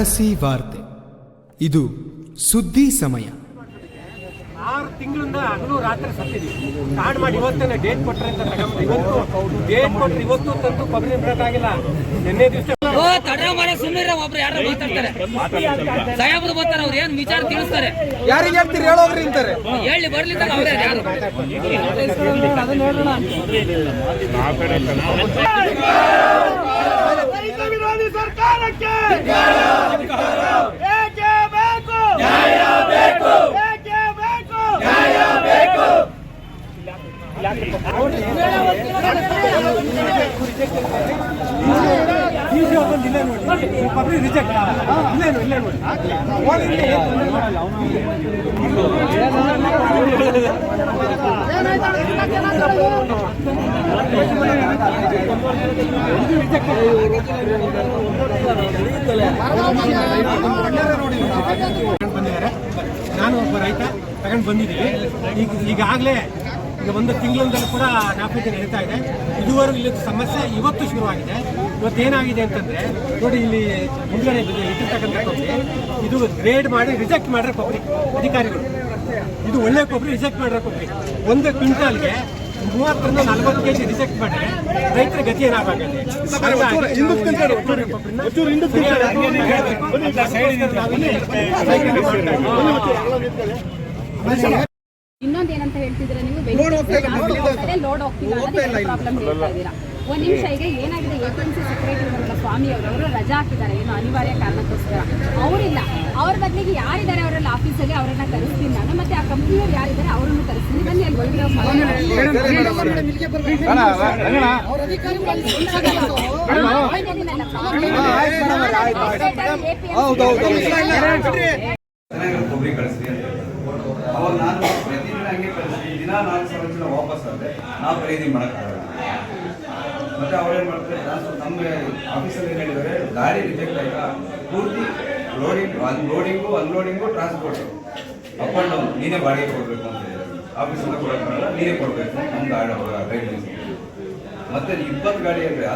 ಅರಸಿ ವಾರ್ತೆ. ಇದು ಸುದ್ದಿ ಸಮಯ. ಆರು ತಿಂಗಳಿಂದ ಹಗಲು ರಾತ್ರಿ ಸತ್ತಿದ್ವಿ ಕಾರ್ಡ್ ಮಾಡಿ ಇವತ್ತೇನೆ ಡೇಟ್ ಕೊಟ್ರೆ ಅಂತ ತಗೊಂಡು ಇವತ್ತು ಡೇಟ್ ಕೊಟ್ರೆ ಇವತ್ತು ತಂದು ಪಬ್ಲಿಕ್ ಬಿಡೋಕ್ಕಾಗಿಲ್ಲ ನಿನ್ನೆ ದಿವಸ ಸುಮ್ಮನೆ ಒಬ್ರು ಯಾರು ಮಾತಾಡ್ತಾರೆ. ಸಾಹೇಬ್ರು ಬರ್ತಾರೆ ಅವ್ರು ಏನ್ ವಿಚಾರ ತಿಳಿಸ್ತಾರೆ? ಯಾರಿಗೆ ಹೇಳ್ತೀರಿ? ಹೇಳೋಗ್ರಿ ಅಂತಾರೆ. ಹೇಳಿ ಬರ್ಲಿಲ್ಲ ಅವ್ರೇ ಯಾರು ರೈತ ವಿರೋಧಿ ಸರ್ಕಾರಕ್ಕೆ ಏಕೆ ಬೇಕು ನ್ಯಾಯ ಬೇಕು ಏಕೆ ಬೇಕು ಬಂದು ಇಲ್ಲೇ ನೋಡಿ ಕೊಬ್ಬರಿ ರಿಜೆಕ್ಟ್ ಇಲ್ಲೇ ನೋಡಿ ಇಲ್ಲೇ ನೋಡಿ ಹೋಗಿದ್ರೆ ಏನ್ ತೊಂದ್ರೆ ಮಾಡಲ್ಲ. ತಗೊಂಡ್ ಬಂದಿದ್ದಾರೆ ನಾನು ಒಬ್ಬ ರೈತ ತಗೊಂಡು ಬಂದಿದ್ದೀವಿ ಈಗ ಈಗಾಗಲೇ ಈಗ ಒಂದು ತಿಂಗಳಿಂದಲೂ ಕೂಡ ನಾಪತ್ತೆ ನಡೀತಾ ಇದೆ ಇದುವರೆಗೂ ಇಲ್ಲಿ ಸಮಸ್ಯೆ ಇವತ್ತು ಶುರುವಾಗಿದೆ ಇವತ್ತೇನಾಗಿದೆ ಅಂತಂದರೆ ನೋಡಿ ಇಲ್ಲಿ ಮುಂದ್ಗಡೆ ಬಿದ್ದು ಇಟ್ಟಿರ್ತಕ್ಕಂಥ ಕೊಬ್ಬರಿ ಇದು ಗ್ರೇಡ್ ಮಾಡಿ ರಿಜೆಕ್ಟ್ ಮಾಡಿರೋ ಕೊಬ್ಬರಿ ಅಧಿಕಾರಿಗಳು ಇದು ಒಳ್ಳೆ ಕೊಬ್ಬರಿ ರಿಜೆಕ್ಟ್ ಮಾಡಿರೋ ಕೊಬ್ಬರಿ ಒಂದು ಕ್ವಿಂಟಲ್ಗೆ ಮೂವತ್ತರಿಂದ ನಲವತ್ತು ಕೆಜಿ ರಿಜೆಕ್ಟ್ ಮಾಡಿದ್ರೆ ರೈತರ ಗತಿ ಏನಾಗಬೇಕು ಇನ್ನೊಂದು ಏನಂತ ಹೇಳ್ತಿದ್ರೆ ನೀವು ಲೋಡ್ ಹೋಗ್ತಿಲ್ಲ ಪ್ರಾಬ್ಲಮ್ ಹೇಳ್ತಾ ಇದ್ದೀರಾ ಒಂದ್ ನಿಮಿಷ ಈಗ ಏನಾಗಿದೆ ಎಪಿಎಂಸಿ ಸೆಕ್ರೆಟರಿ ಅವರ ಸ್ವಾಮಿ ಅವರು ಅವರು ರಜಾ ಹಾಕಿದ್ದಾರೆ ಏನು ಅನಿವಾರ್ಯ ಕಾರಣಕ್ಕೋಸ್ಕರ ಅವರಿಲ್ಲ ಅವ್ರ ಬದಲಿಗೆ ಯಾರಿದ್ದಾರೆ ಅವರೆಲ್ಲ ಆಫೀಸಲ್ಲಿ ಅವರನ್ನ ಕರೆಸ್ತೀನಿ ನಾನು ಮತ್ತೆ ಆ ಕಂಪ್ನಿಯವ್ರು ಯಾರಿದ್ದಾರೆ ಅವರನ್ನು ಕರೆಸ್ತೀನಿ ಬನ್ನಿ ಅಲ್ಲಿ ಒಳಗಿರೋ ಚೆನ್ನಾಗಿರೋ ನಾಲ್ಕು ಸಾವಿರ ಜನ ವಾಪಸ್ ಆದರೆ ನಾವು ಖರೀದಿ ಮಾಡೋಕ್ಕಾಗಲ್ಲ ಮತ್ತೆ ಅವ್ರೇನು ಮಾಡ್ತಾರೆ? ನಮಗೆ ಆಫೀಸಲ್ಲಿ ಏನು ಹೇಳಿದರೆ? ಗಾಡಿ ರಿಜೆಕ್ಟ್ ಆಯ್ತಾ? ಪೂರ್ತಿ loading unloading unloading transport up and down ನೀನೇ ಬಾಡಿಗೆ ಕೊಡಬೇಕು ಅಂತ ಹೇಳಿದ್ದಾರೆ ಆಫೀಸಿಂದ ಕೊಡೋಕ್ಕಾಗಲ್ಲ ನೀನೇ ಕೊಡಬೇಕು. ನಮ್ಮ ಗಾಡಿ. ಗೈಡ್ಲೈನ್ಸ್ ಮತ್ತೆ ಇಪ್ಪತ್ತು ಗಾಡಿ ಅಂದರೆ